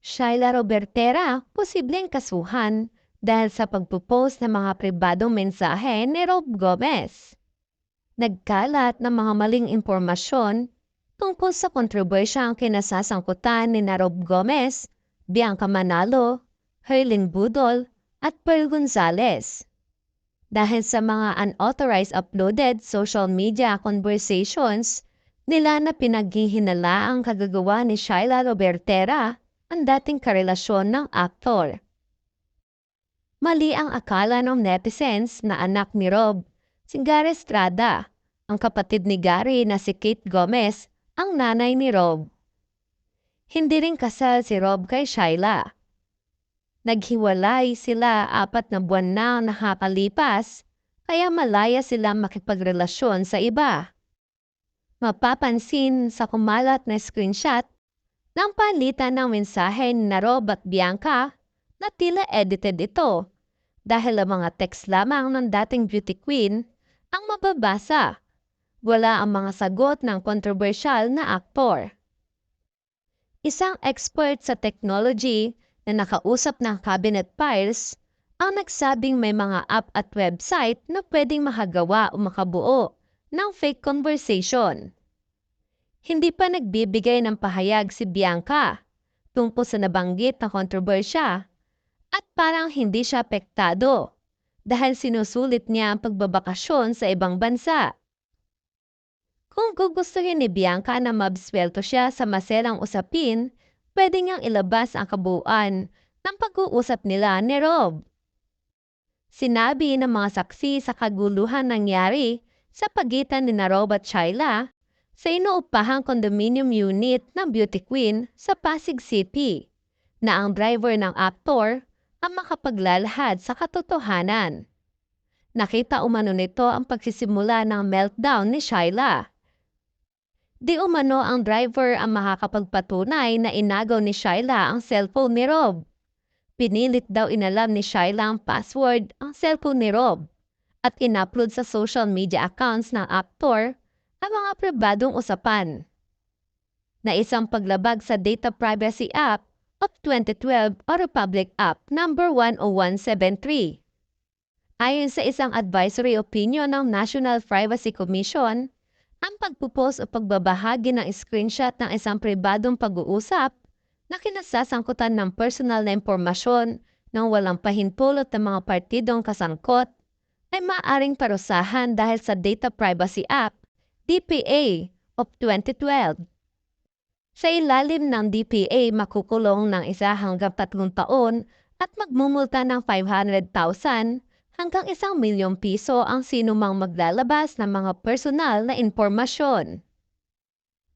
Shaila Robertera, posibleng kasuhan dahil sa pagpupost ng mga pribadong mensahe ni Rob Gomez. Nagkalat ng mga maling impormasyon tungkol sa kontrobersyang kinasasangkutan ni na Rob Gomez, Bianca Manalo, Herlin Budol at Pearl Gonzalez. Dahil sa mga unauthorized uploaded social media conversations nila na pinaghihinala ang kagagawa ni Shaila Robertera ang dating karelasyon ng aktor. Mali ang akala ng netizens na anak ni Rob, si Gary Estrada, ang kapatid ni Gary na si Kate Gomez, ang nanay ni Rob. Hindi rin kasal si Rob kay Shaila. Naghiwalay sila apat na buwan na nakakalipas, kaya malaya silang makipagrelasyon sa iba. Mapapansin sa kumalat na screenshot ng palitan ng mensahe ni Rob Bianca na tila edited ito dahil ang mga text lamang ng dating beauty queen ang mababasa. Wala ang mga sagot ng kontrobersyal na aktor. Isang expert sa technology na nakausap ng cabinet files ang nagsabing may mga app at website na pwedeng makagawa o makabuo ng fake conversation. Hindi pa nagbibigay ng pahayag si Bianca tungkol sa nabanggit na kontrobersya at parang hindi siya apektado dahil sinusulit niya ang pagbabakasyon sa ibang bansa. Kung gugustuhin ni Bianca na mabswelto siya sa maselang usapin, pwede niyang ilabas ang kabuuan ng pag-uusap nila ni Rob. Sinabi ng mga saksi sa kaguluhan nangyari sa pagitan ni na Rob at Shaila sa inuupahang condominium unit ng Beauty Queen sa Pasig City na ang driver ng aktor ang makapaglalahad sa katotohanan. Nakita umano nito ang pagsisimula ng meltdown ni Shaila. Di umano ang driver ang makakapagpatunay na inagaw ni Shaila ang cellphone ni Rob. Pinilit daw inalam ni Shaila ang password ang cellphone ni Rob at inupload sa social media accounts ng aktor ang mga pribadong usapan na isang paglabag sa Data Privacy Act of 2012 o Republic Act No. 10173. Ayon sa isang advisory opinion ng National Privacy Commission, ang pagpupost o pagbabahagi ng screenshot ng isang pribadong pag-uusap na kinasasangkutan ng personal na impormasyon ng walang pahintulot ng mga partidong kasangkot ay maaring parusahan dahil sa Data Privacy Act DPA of 2012. Sa ilalim ng DPA, makukulong ng isa hanggang tatlong taon at magmumulta ng 500,000 hanggang isang milyong piso ang sinumang maglalabas ng mga personal na impormasyon.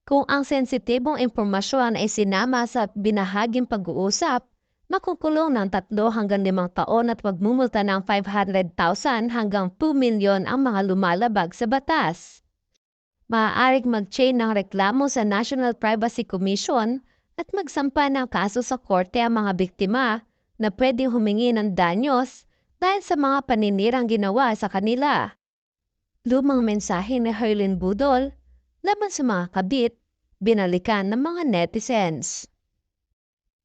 Kung ang sensitibong impormasyon ay sinama sa binahaging pag-uusap, makukulong ng tatlo hanggang limang taon at magmumulta ng 500,000 hanggang 2 milyon ang mga lumalabag sa batas maaaring mag-chain ng reklamo sa National Privacy Commission at magsampa ng kaso sa korte ang mga biktima na pwedeng humingi ng danyos dahil sa mga paninirang ginawa sa kanila. Lumang mensahe ni Herlin Budol laban sa mga kabit, binalikan ng mga netizens.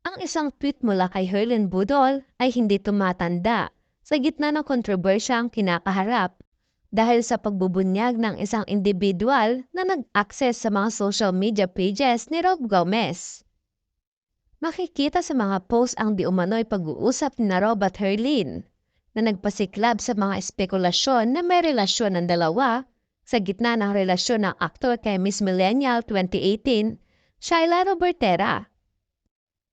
Ang isang tweet mula kay Herlin Budol ay hindi tumatanda sa gitna ng kontrobersyang kinakaharap dahil sa pagbubunyag ng isang individual na nag-access sa mga social media pages ni Rob Gomez. Makikita sa mga post ang di umano'y pag-uusap ni Rob at Herlin na nagpasiklab sa mga espekulasyon na may relasyon ng dalawa sa gitna ng relasyon ng aktor kay Miss Millennial 2018, Shaila Robertera.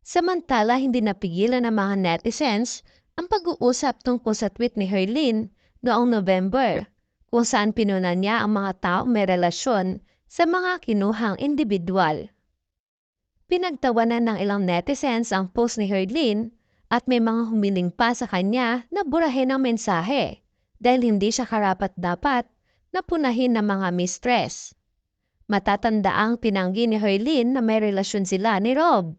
Samantala, hindi napigilan ng mga netizens ang pag-uusap tungkol sa tweet ni Herlin noong November kung saan pinunan niya ang mga tao may relasyon sa mga kinuhang individual. Pinagtawanan ng ilang netizens ang post ni Herdlin at may mga humiling pa sa kanya na burahin ang mensahe dahil hindi siya karapat-dapat na punahin ng mga mistress. Matatanda ang tinanggi ni Herlin na may relasyon sila ni Rob